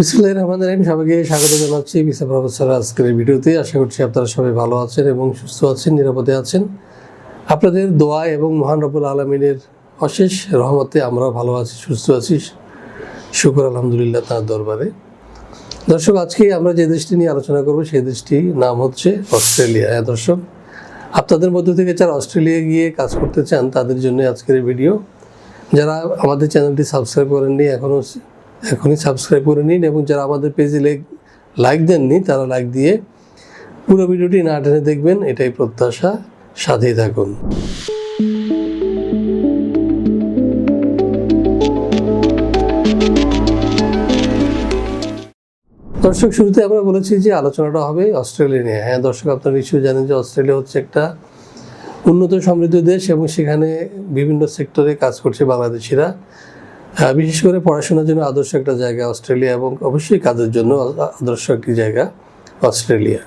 বিসমুল্লাহ রহমান রহিম, সবাইকে স্বাগত জানাচ্ছি বিসা প্রফেসর আজকের ভিডিওতে। আশা করছি আপনারা সবাই ভালো আছেন এবং সুস্থ আছেন, নিরাপদে আছেন। আপনাদের দোয়া এবং মহান রবুল আলমিনের অশেষ রহমতে আমরা ভালো আছি, সুস্থ আছি। শুকর আলহামদুলিল্লাহ তার দরবারে। দর্শক, আজকে আমরা যে দেশটি নিয়ে আলোচনা করব, সেই দেশটি নাম হচ্ছে অস্ট্রেলিয়া। হ্যাঁ দর্শক, আপনাদের মধ্য থেকে যারা অস্ট্রেলিয়া গিয়ে কাজ করতে চান, তাদের জন্য আজকের ভিডিও। যারা আমাদের চ্যানেলটি সাবস্ক্রাইব করেননি, এখনও এখনই সাবস্ক্রাইব করে নিন এবং যারা আমাদের পেজে লাইক দেননি, তারা লাইক দিয়ে পুরো ভিডিওটি না টেনে দেখবেন, এটাই প্রত্যাশা। সাথেই থাকুন। দর্শক, শুরুতে আমরা বলেছি যে আলোচনাটা হবে অস্ট্রেলিয়া নিয়ে। হ্যাঁ দর্শক, আপনারা নিশ্চয়ই জানেন যে অস্ট্রেলিয়া হচ্ছে একটা উন্নত সমৃদ্ধ দেশ এবং সেখানে বিভিন্ন সেক্টরে কাজ করছে বাংলাদেশিরা। বিশেষ করে পড়াশোনার জন্য আদর্শ একটা জায়গা অস্ট্রেলিয়া এবং অবশ্যই কাজের জন্য আদর্শ একটি জায়গা অস্ট্রেলিয়া।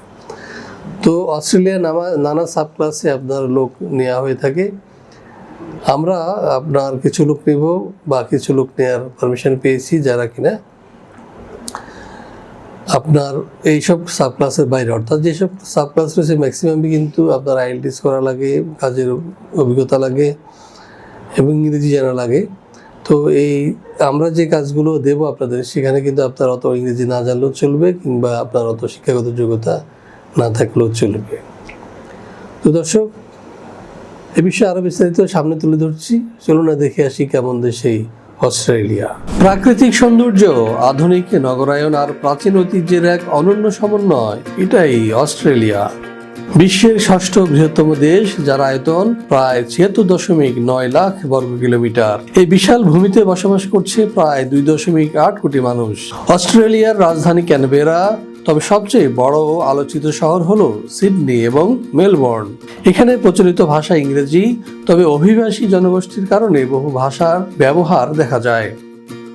তো অস্ট্রেলিয়া নামা, নানা সাব ক্লাসে আপনার লোক নেওয়া হয়ে থাকে। আমরা আপনার কিছু লোক নেব বা কিছু লোক নেওয়ার পারমিশন পেয়েছি যারা কিনা। আপনার এইসব সাব ক্লাসের বাইরে, অর্থাৎ যেসব সাব ক্লাস রয়েছে ম্যাক্সিমামই কিন্তু আপনার আইএলটিস করা লাগে, কাজের অভিজ্ঞতা লাগে এবং ইংরেজি জানা লাগে। তো এই আমরা যে কাজগুলো দেব আপনাদের, সেখানে কিন্তু আপনার অত ইংরেজি না জানলেও চলবে কিংবা আপনার অত শিক্ষাগত যোগ্যতা না থাকলেও চলবে। তো দর্শক, এ বিষয়ে আরও বিস্তারিত সামনে তুলে ধরছি। চলুন না দেখে আসি কেমন দেশ এই অস্ট্রেলিয়া। প্রাকৃতিক সৌন্দর্য, আধুনিক নগরায়ন আর প্রাচীন ঐতিহ্যের এক অনন্য সমন্বয়, এটাই অস্ট্রেলিয়া। বিশ্বের ষষ্ঠ বৃহত্তম দেশ, যার আয়তন প্রায় ছিয়াত্তর দশমিক নয় লাখ বর্গ কিলোমিটার। এই বিশাল ভূমিতে বসবাস করছে প্রায় দুই দশমিক আট কোটি মানুষ। অস্ট্রেলিয়ার রাজধানী ক্যানবেরা, তবে সবচেয়ে বড় ও আলোচিত শহর হল সিডনি এবং মেলবোর্ন। এখানে প্রচলিত ভাষা ইংরেজি, তবে অভিবাসী জনগোষ্ঠীর কারণে বহু ভাষার ব্যবহার দেখা যায়।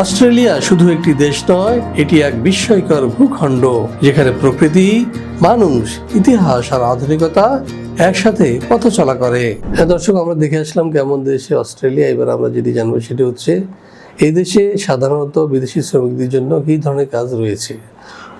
অস্ট্রেলিয়া শুধু একটি দেশ নয়, এটি এক বিস্ময়কর ভূখণ্ড, যেখানে প্রকৃতি, মানুষ, ইতিহাস আর আধুনিকতা একসাথে পথ চলা করে। হ্যাঁ দর্শক, আমরা দেখে আসলাম কেমন দেশে অস্ট্রেলিয়া, এবার আমরা যেটি জানব সেটি হচ্ছে, এই দেশে সাধারণত বিদেশি শ্রমিকদের জন্য কী ধরনের কাজ রয়েছে?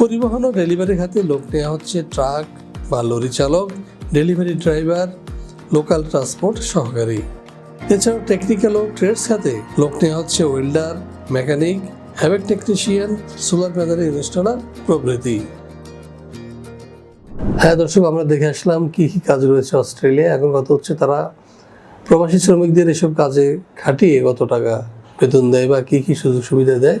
পরিবহন ও ডেলিভারি খাতে লোক নেওয়া হচ্ছে ট্রাক বা লরি চালক, ডেলিভারি ড্রাইভার, লোকাল ট্রান্সপোর্ট সহকারী। এছাড়াও টেকনিক্যাল ও ট্রেডস খাতে লোক নেওয়া হচ্ছে welder mechanic HVAC technician solar panel installer প্রভৃতি। হ্যাঁ দর্শক, আমরা দেখে আসলাম কি কি কাজ রয়েছে অস্ট্রেলিয়া এখন কথা হচ্ছে তারা প্রবাসী শ্রমিকদের এসব কাজে খাটিয়ে কত টাকা বেতন দেয় বা কি কি সুযোগ সুবিধা দেয়।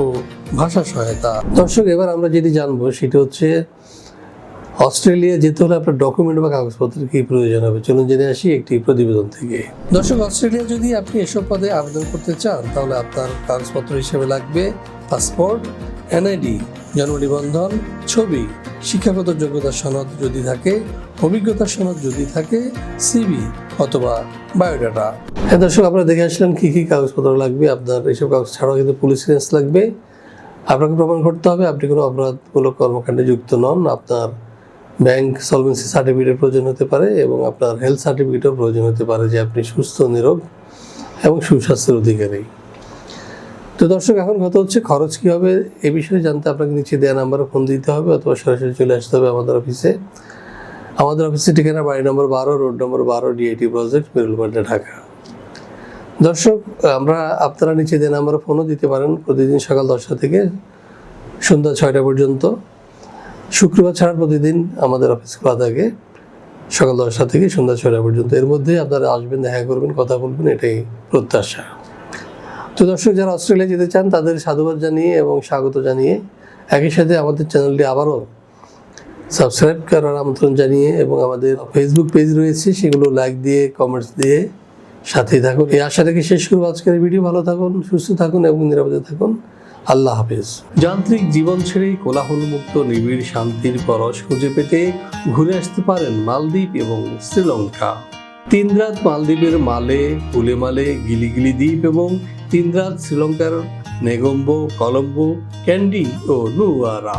ও ভাষা সহায়তা। দর্শক, এবার আমরা যেটি জানব সেটি হচ্ছে, অস্ট্রেলিয়া যেতে হলে আপনার ডকুমেন্ট বা কাগজপত্রের কি প্রয়োজন হবে? চলুন জেনে আসি একটি প্রতিবেদন থেকে। দর্শক, অস্ট্রেলিয়া যদি আপনি এসব পদে আবেদন করতে চান, তাহলে আপনার কাগজপত্র হিসেবে লাগবে পাসপোর্ট, এনআইডি জন্ম নিবন্ধন ছবি, শিক্ষাগত যোগ্যতা সনদ যদি থাকে অভিজ্ঞতা সনদ যদি থাকে সিবি অথবা বায়োডাটা। হ্যাঁ দর্শক, আপনারা দেখে আসলেন কী কী কাগজপত্র লাগবে, আপনার এইসব কাগজ ছাড়াও কিন্তু পুলিশ ক্লিয়ারেন্স লাগবে। আপনাকে প্রমাণ করতে হবে, আপনি কোনো অপরাধমূলক কর্মকাণ্ডে যুক্ত নন, আপনার ব্যাংক সলভেন্সি সার্টিফিকেটের প্রয়োজন হতে পারে এবং আপনার হেলথ সার্টিফিকেটও প্রয়োজন হতে পারে যে আপনি সুস্থ, নিরোগ এবং সুস্বাস্থ্যের অধিকারী। তো দর্শক, এখন কথা হচ্ছে খরচ কী হবে, এ বিষয়ে জানতে আপনাকে নিচে দেওয়া নাম্বারে ফোন দিতে হবে অথবা সরাসরি চলে আসতে হবে আমাদের অফিসে। আমাদের অফিসের ঠিকানা বাড়ি নম্বর বারো, রোড নম্বর বারো ডিআইটি প্রজেক্ট মেরুলবাড্ডা ঢাকা। দর্শক, আমরা আপনারা নিচে দেওয়া নাম্বারে ফোনও দিতে পারেন, প্রতিদিন সকাল দশটা থেকে সন্ধ্যা ছয়টা পর্যন্ত। শুক্রবার ছাড়া প্রতিদিন আমাদের অফিস খোলা থাকে, সকাল দশটা থেকে সন্ধ্যা ছয়টা পর্যন্ত। এর মধ্যে আপনারা আসবেন, দেখা করবেন, কথা বলবেন, এটাই প্রত্যাশা। তো দর্শক, যারা অস্ট্রেলিয়া যেতে চান, তাদের সাধুবাদ জানিয়ে এবং স্বাগত জানিয়ে একই সাথে আমাদের চ্যানেলটি আবারও সাবস্ক্রাইব করার আমন্ত্রণ জানিয়ে এবং আমাদের ফেসবুক পেজ রয়েছে, সেগুলো লাইক দিয়ে কমেন্টস দিয়ে সাথেই থাকুন। এই আশা রেখে শেষ করব আজকের ভিডিও ভালো থাকুন, সুস্থ থাকুন এবং নিরাপদে থাকুন। আল্লাহ হাফেজ। যান্ত্রিক জীবন ছেড়ে কোলাহলমুক্ত, নিবিড়, শান্তির পরশ খুঁজে পেতে ঘুরে আসতে পারেন মালদ্বীপ এবং শ্রীলঙ্কা। তিন রাত মালদ্বীপের মালে উলেমালে গিলিগিলি দ্বীপ এবং তিন রাত শ্রীলঙ্কার নেগম্বো, কলম্বো, ক্যান্ডি ও নুয়ারা